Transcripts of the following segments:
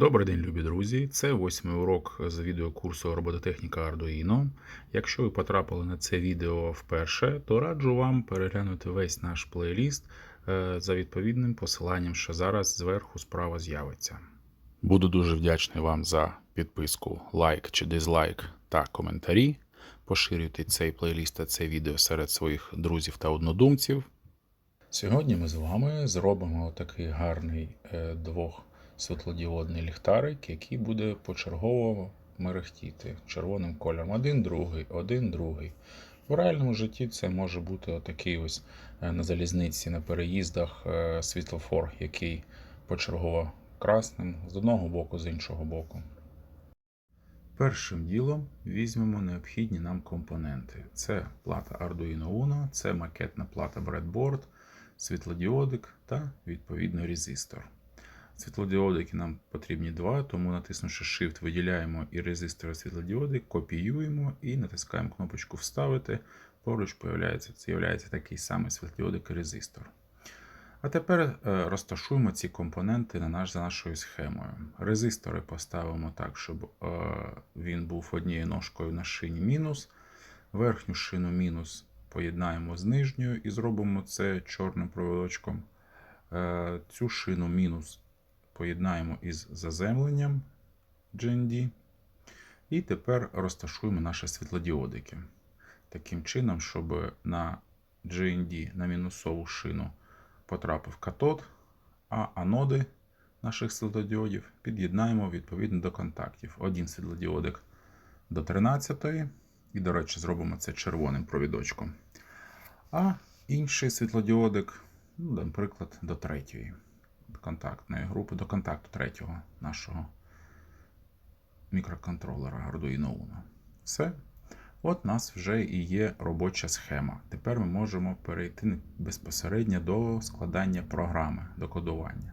Добрий день, любі друзі! Це восьмий урок з відеокурсу робототехніка Arduino. Якщо ви потрапили на це відео вперше, то раджу вам переглянути весь наш плейліст е, за відповідним посиланням, що зараз зверху справа з'явиться. Буду дуже вдячний вам за підписку, лайк чи дизлайк та коментарі. Поширюйте цей плейліст та це відео серед своїх друзів та однодумців. Сьогодні ми з вами зробимо такий гарний е, двох світлодіодний ліхтарик, який буде почергово мерехтіти червоним кольором. Один, другий, один, другий. В реальному житті це може бути отакий ось е, на залізниці, на переїздах е, світлофор, який почергово красним з одного боку, з іншого боку. Першим ділом візьмемо необхідні нам компоненти. Це плата Arduino Uno, це макетна плата Breadboard, світлодіодик та відповідно резистор. Світлодіодики нам потрібні два, тому натиснувши Shift, виділяємо і резистор і світлодіодик, копіюємо і натискаємо кнопочку Вставити. Поруч появляється, з'являється такий самий світлодіодик і резистор. А тепер е, розташуємо ці компоненти на наш, за нашою схемою. Резистори поставимо так, щоб е, він був однією ножкою на шині мінус. Верхню шину мінус поєднаємо з нижньою і зробимо це чорним проводочком. Е, Цю шину мінус поєднаємо із заземленням GND. І тепер розташуємо наші світлодіодики. Таким чином, щоб на GND на мінусову шину потрапив катод, а аноди наших світлодіодів під'єднаємо відповідно до контактів. Один світлодіодик до 13 і, до речі, зробимо це червоним провідочком. А інший світлодіодик, ну, наприклад, до третьої контактної групи, до контакту третього нашого мікроконтролера Arduino Uno. Все. От у нас вже і є робоча схема. Тепер ми можемо перейти безпосередньо до складання програми, до кодування.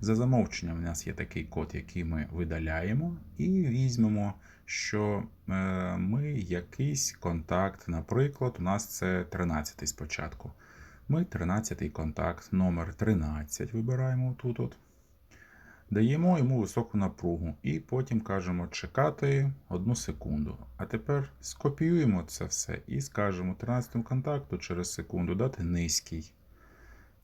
За замовченням, у нас є такий код, який ми видаляємо, і візьмемо, що е, ми якийсь контакт, наприклад, у нас це 13 спочатку. Ми 13 контакт, номер 13 вибираємо тут. -от. Даємо йому високу напругу і потім кажемо чекати одну секунду. А тепер скопіюємо це все і скажемо 13 контакту через секунду дати низький.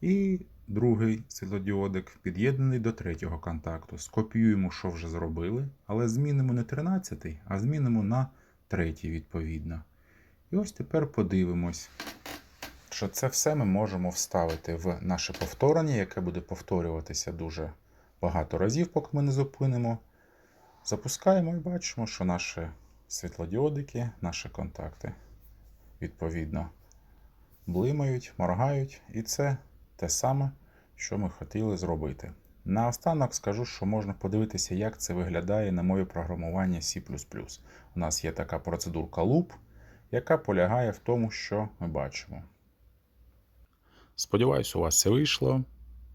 І другий світлодіодик під'єднаний до третього контакту. Скопіюємо, що вже зробили, але змінимо не 13, а змінимо на третій відповідно. І ось тепер подивимось, що це все ми можемо вставити в наше повторення, яке буде повторюватися дуже багато разів, поки ми не зупинимо. Запускаємо і бачимо, що наші світлодіодики, наші контакти, відповідно, блимають, моргають. І це те саме, що ми хотіли зробити. Наостанок скажу, що можна подивитися, як це виглядає на мові програмування C. У нас є така процедурка loop, яка полягає в тому, що ми бачимо. Сподіваюсь, у вас це вийшло.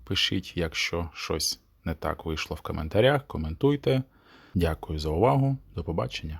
Пишіть, якщо щось не так вийшло в коментарях, коментуйте. Дякую за увагу. До побачення.